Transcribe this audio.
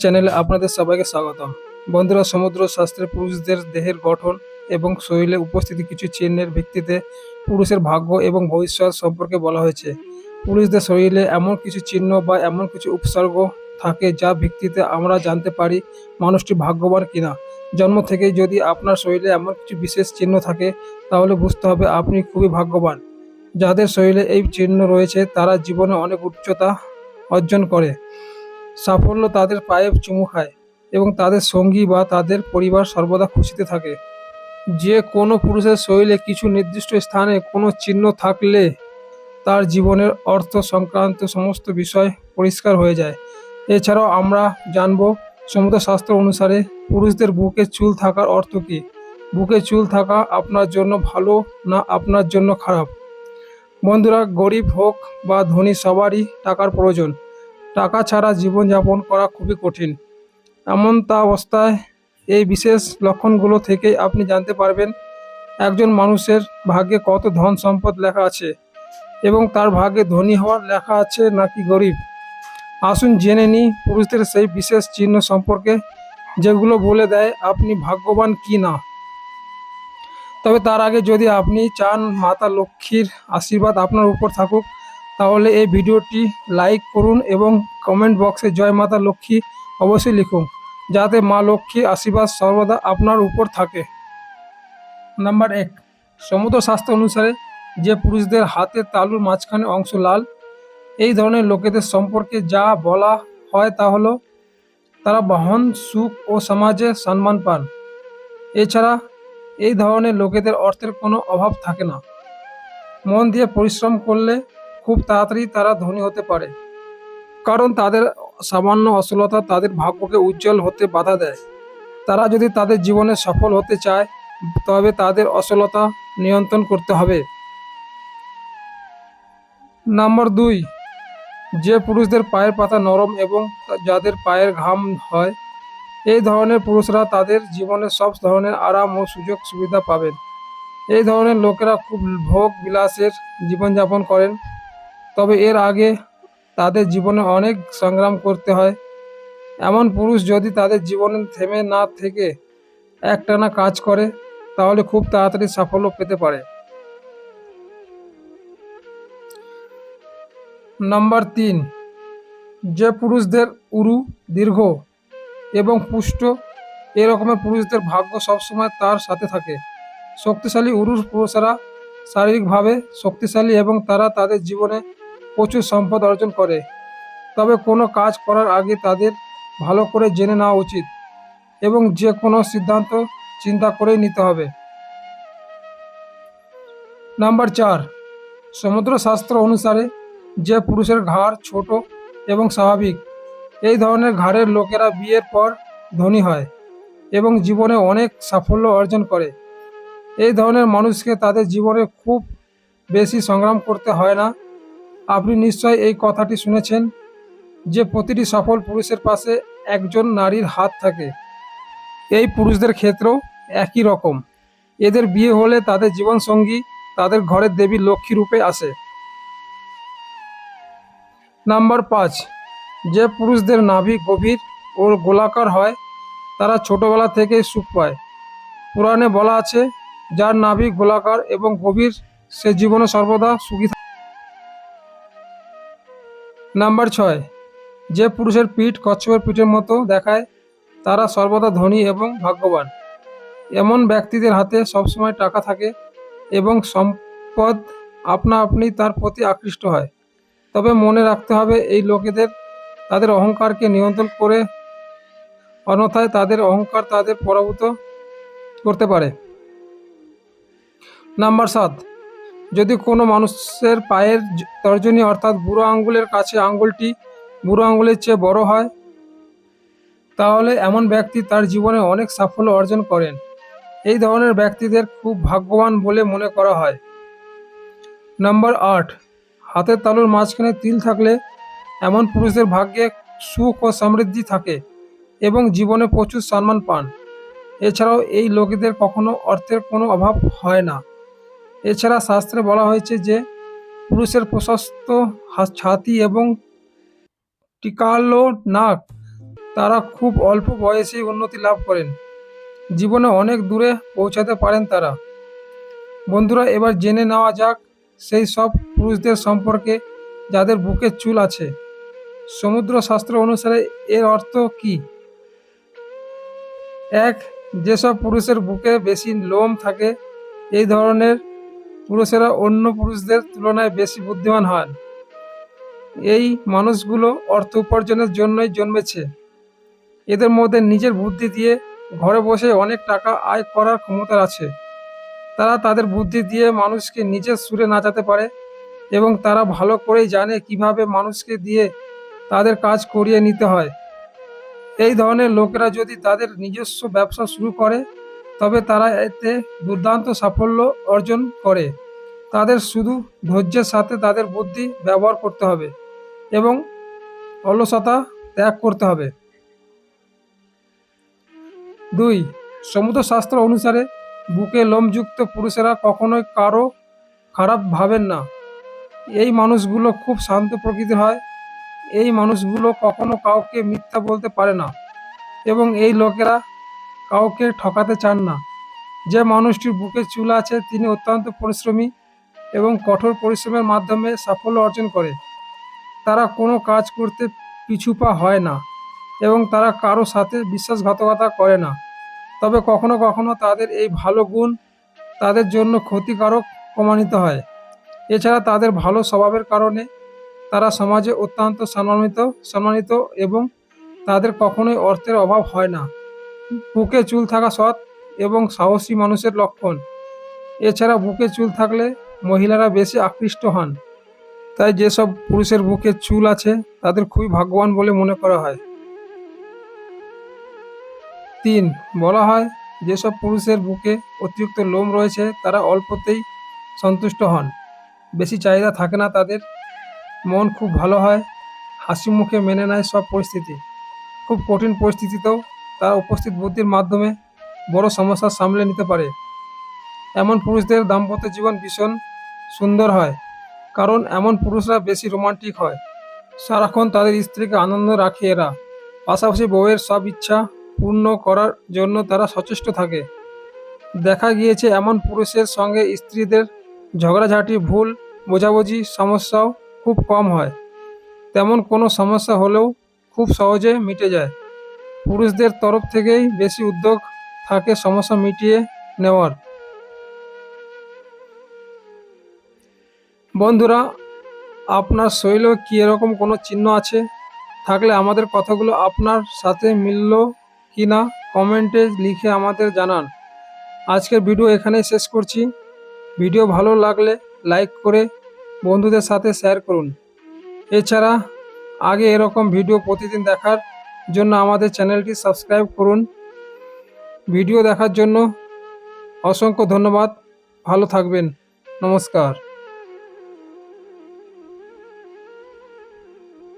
চ্যানেলে আপনাদের সবাইকে স্বাগতম। বন্ধুরা, সমুদ্র শাস্ত্রে পুরুষদের দেহের গঠন এবং শরীরে উপস্থিতি কিছু চিহ্নের ভিত্তিতে পুরুষের ভাগ্য এবং ভবিষ্যৎ সম্পর্কে বলা হয়েছে। পুরুষদের শরীরে এমন কিছু চিহ্ন বা এমন কিছু উপসর্গ থাকে যা ভিত্তিতে আমরা জানতে পারি মানুষটি ভাগ্যবান কিনা। জন্ম থেকেই যদি আপনার শরীরে এমন কিছু বিশেষ চিহ্ন থাকে, তাহলে বুঝতে হবে আপনি খুবই ভাগ্যবান। যাদের শরীরে এই চিহ্ন রয়েছে, তারা জীবনে অনেক উচ্চতা অর্জন করে। সাফল্য তাদের পায়ে চুমু খায় এবং তাদের সঙ্গী বা তাদের পরিবার সর্বদা খুশিতে থাকে। যে কোনো পুরুষের শরীরে কিছু নির্দিষ্ট স্থানে কোনো চিহ্ন থাকলে তার জীবনের অর্থ সংক্রান্ত সমস্ত বিষয় পরিষ্কার হয়ে যায়। এছাড়াও আমরা জানব সমুদ্র শাস্ত্র অনুসারে পুরুষদের বুকে চুল থাকার অর্থ কী? বুকে চুল থাকা আপনার জন্য ভালো না আপনার জন্য খারাপ? বন্ধুরা, গরিব হোক বা ধনী, সবারই টাকার প্রয়োজন। টাকা ছাড়া জীবনযাপন করা খুবই কঠিন। এমন তা অবস্থায় এই বিশেষ লক্ষণগুলো থেকেই আপনি জানতে পারবেন একজন মানুষের ভাগ্যে কত ধন সম্পদ লেখা আছে এবং তার ভাগ্যে ধনী হওয়ার লেখা আছে নাকি গরিব। আসুন জেনে নিই পুরুষদের সেই বিশেষ চিহ্ন সম্পর্কে, যেগুলো বলে দেয় আপনি ভাগ্যবান কি না। তবে তার আগে যদি আপনি চান মাতা লক্ষ্মীর আশীর্বাদ আপনার উপর থাকুক তাহলে এই ভিডিওটি লাইক করুন এবং কমেন্ট বক্সে জয় মাতা লক্ষ্মী অবশ্যই লিখুন, যাতে মা লক্ষ্মী আশীর্বাদ সর্বদা আপনার উপর থাকে। নাম্বার এক, সমুদ্র স্বাস্থ্য অনুসারে যে পুরুষদের হাতের তালুর মাঝখানে অংশ লাল, এই ধরনের লোকেদের সম্পর্কে যা বলা হয় তা হলো, তারা বাহন, সুখ ও সমাজে সম্মান পান। এছাড়া এই ধরনের লোকেদের অর্থের কোনো অভাব থাকে না। মন দিয়ে পরিশ্রম করলে খুব তাড়াতাড়ি তারা ধনী হতে পারে। কারণ তাদের সামান্য অসলতা তাদের ভাগ্যকে উজ্জ্বল হতে বাধা দেয়। তারা যদি তাদের জীবনে সফল হতে চায়, তবে তাদের অসলতা নিয়ন্ত্রণ করতে হবে। নাম্বার দুই, যে পুরুষদের পায়ের পাতা নরম এবং যাদের পায়ের ঘাম হয়, এই ধরনের পুরুষরা তাদের জীবনে সব ধরনের আরাম ও সুযোগ সুবিধা পাবেন। এই ধরনের লোকেরা খুব ভোগ বিলাসের জীবনযাপন করেন। তবে এর আগে তাদের জীবনে অনেক সংগ্রাম করতে হয়। এমন পুরুষ যদি তাদের জীবনে থেমে না থেকে একটানা কাজ করে, তাহলে খুব তাড়াতাড়ি সাফল্য পেতে পারে। নাম্বার তিন, যে পুরুষদের উরু দীর্ঘ এবং পুষ্ট এরকমের পুরুষদের ভাগ্য সবসময় তার সাথে থাকে। শক্তিশালী উরুর পুরুষেরা শারীরিকভাবে শক্তিশালী এবং তারা তাদের জীবনে প্রচুর সম্পদ অর্জন করে। তবে কোনো কাজ করার আগে তাদের ভালো করে জেনে নেওয়া উচিত এবং যে কোনো সিদ্ধান্ত চিন্তা করেই নিতে হবে। নাম্বার চার, সমুদ্র শাস্ত্র অনুসারে যে পুরুষের ঘাড় ছোট এবং স্বাভাবিক, এই ধরনের ঘাড়ের লোকেরা বিয়ের পর ধনী হয় এবং জীবনে অনেক সাফল্য অর্জন করে। এই ধরনের মানুষকে তাদের জীবনে খুব বেশি সংগ্রাম করতে হয় না। আপনি নিশ্চয় এই কথাটি শুনেছেন যে প্রতিটি সফল পুরুষের পাশে একজন নারীর হাত থাকে। এই পুরুষদের ক্ষেত্রেও একই রকম। এদের বিয়ে হলে তাদের জীবনসঙ্গী তাদের ঘরের দেবী লক্ষ্মী রূপে আসে। নাম্বার পাঁচ, যে পুরুষদের নাভি গভীর ও গোলাকার হয়, তারা ছোটবেলা থেকে সুখ পায়। পুরাণে বলা আছে, যার নাভি গোলাকার এবং গভীর, সে জীবনে সর্বদা সুখী নাম্বার ছয়, যে পুরুষের পিঠ কচ্ছপের পিঠের মতো দেখায়, তারা সর্বদা ধনী এবং ভাগ্যবান। এমন ব্যক্তিদের হাতে সবসময় টাকা থাকে এবং সম্পদ আপনা আপনি তার প্রতি আকৃষ্ট হয়। তবে মনে রাখতে হবে, এই লোকেদের, তাদের অহংকারকে নিয়ন্ত্রণ করে অন্যথায় তাদের অহংকার তাদের পরাভূত করতে পারে। নাম্বার সাত যদি কোনো মানুষের পায়ের তর্জনী অর্থাৎ বুড়ো আঙ্গুলের কাছে আঙ্গুলটি বুড়ো আঙ্গুলের চেয়ে বড় হয়, তাহলে এমন ব্যক্তি তার জীবনে অনেক সাফল্য অর্জন করেন। এই ধরনের ব্যক্তিদের খুব ভাগ্যবান বলে মনে করা হয়। নাম্বার আট, হাতের তালুর মাঝখানে তিল থাকলে এমন পুরুষদের ভাগ্যে সুখ ও সমৃদ্ধি থাকে এবং জীবনে প্রচুর সম্মান পান। এছাড়াও এই লোকেদের কখনো অর্থের কোনো অভাব হয় না। এছাড়া শাস্ত্রে বলা হয়েছে যে, পুরুষের প্রশস্ত ছাতি এবং টিকালো নাক তারা খুব অল্প বয়সেই উন্নতি লাভ করেন। জীবনে অনেক দূরে পৌঁছাতে পারেন তারা। বন্ধুরা, এবার জেনে নেওয়া যাক সেই সব পুরুষদের সম্পর্কে যাদের বুকে চুল আছে। সমুদ্র শাস্ত্র অনুসারে এর অর্থ কি? এক, যেসব পুরুষের বুকে বেশি লোম থাকে, এই ধরনের পুরুষেরা অন্য পুরুষদের তুলনায় বেশি বুদ্ধিমান হন। এই মানুষগুলো অর্থ উপার্জনের জন্যই জন্মেছে। এদের মধ্যে নিজের বুদ্ধি দিয়ে ঘরে বসে অনেক টাকা আয় করার ক্ষমতা আছে। তারা তাদের বুদ্ধি দিয়ে মানুষকে নিজের সুরে নাচাতে পারে এবং তারা ভালো করেই জানে কীভাবে মানুষকে দিয়ে তাদের কাজ করিয়ে নিতে হয়। এই ধরনের লোকেরা যদি তাদের নিজস্ব ব্যবসা শুরু করে তবে তারা এতে দুর্দান্ত সাফল্য অর্জন করে। তাদের শুধু ধৈর্যের সাথে তাদের বুদ্ধি ব্যবহার করতে হবে এবং অলসতা ত্যাগ করতে হবে। দুই সমুদ্র শাস্ত্র অনুসারে বুকে লোমযুক্ত পুরুষেরা কখনোই কারও খারাপ ভাবেন না। এই মানুষগুলো খুব শান্ত প্রকৃতির হয়। এই মানুষগুলো কখনো কাউকে মিথ্যা বলতে পারে না এবং এই লোকেরা কাউকে ঠকাতে চান না। যে মানুষটির বুকে চুল আছে, তিনি অত্যন্ত পরিশ্রমী এবং কঠোর পরিশ্রমের মাধ্যমে সাফল্য অর্জন করে। তারা কোনো কাজ করতে পিছুপা হয় না এবং তারা কারও সাথে বিশ্বাসঘাতকতা করে না। তবে কখনো কখনো তাদের এই ভালো গুণ তাদের জন্য ক্ষতিকারক প্রমাণিত হয়। এছাড়া তাদের ভালো স্বভাবের কারণে তারা সমাজে অত্যন্ত সম্মানিত সম্মানিত এবং তাদের কখনোই অর্থের অভাব হয় না। বুকে চুল থাকা সৎ এবং সাহসী মানুষের লক্ষণ। এছাড়া বুকে চুল থাকলে মহিলারা বেশি আকৃষ্ট হন। তাই যেসব পুরুষের বুকে চুল আছে, তাদের খুবই ভাগ্যবান বলে মনে করা হয়। তিন, বলা হয় যেসব পুরুষের বুকে অতিরিক্ত লোম রয়েছে, তারা অল্পতেই সন্তুষ্ট হন। বেশি চাহিদা থাকে না তাদের। মন খুব ভালো হয়, হাসি মুখে মেনে নেয় সব পরিস্থিতি। খুব কঠিন পরিস্থিতিতেও তারা উপস্থিত বুদ্ধির মাধ্যমে বড় সমস্যা সামলে নিতে পারে। এমন পুরুষদের দাম্পত্য জীবন ভীষণ সুন্দর হয়, কারণ এমন পুরুষরা বেশি রোমান্টিক হয়। সারাক্ষণ তাদের স্ত্রীকে আনন্দ রাখে এরা। পাশাপাশি বউয়ের সব ইচ্ছা পূর্ণ করার জন্য তারা সচেষ্ট থাকে। দেখা গিয়েছে এমন পুরুষের সঙ্গে স্ত্রীদের ঝগড়াঝাঁটি, ভুল, বোঝাবুঝি সমস্যাও খুব কম হয়। তেমন কোনো সমস্যা হলেও খুব সহজে মিটে যায়। পুরুষদের তরফ থেকেই বেশি উদ্যোগ থাকে সমস্যা মিটিয়ে নেওয়ার। বন্ধুরা, আপনার শৈলেও কি এরকম কোনো চিহ্ন আছে? থাকলে আমাদের কথাগুলো আপনার সাথে মিলল কি না কমেন্টে লিখে আমাদের জানান। আজকের ভিডিও এখানেই শেষ করছি। ভিডিও ভালো লাগলে লাইক করে বন্ধুদের সাথে শেয়ার করুন। এছাড়া আগে এরকম ভিডিও প্রতিদিন দেখার জন্য আমাদের চ্যানেলটি সাবস্ক্রাইব করুন। ভিডিও দেখার জন্য অসংখ্য ধন্যবাদ। ভালো থাকবেন। নমস্কার।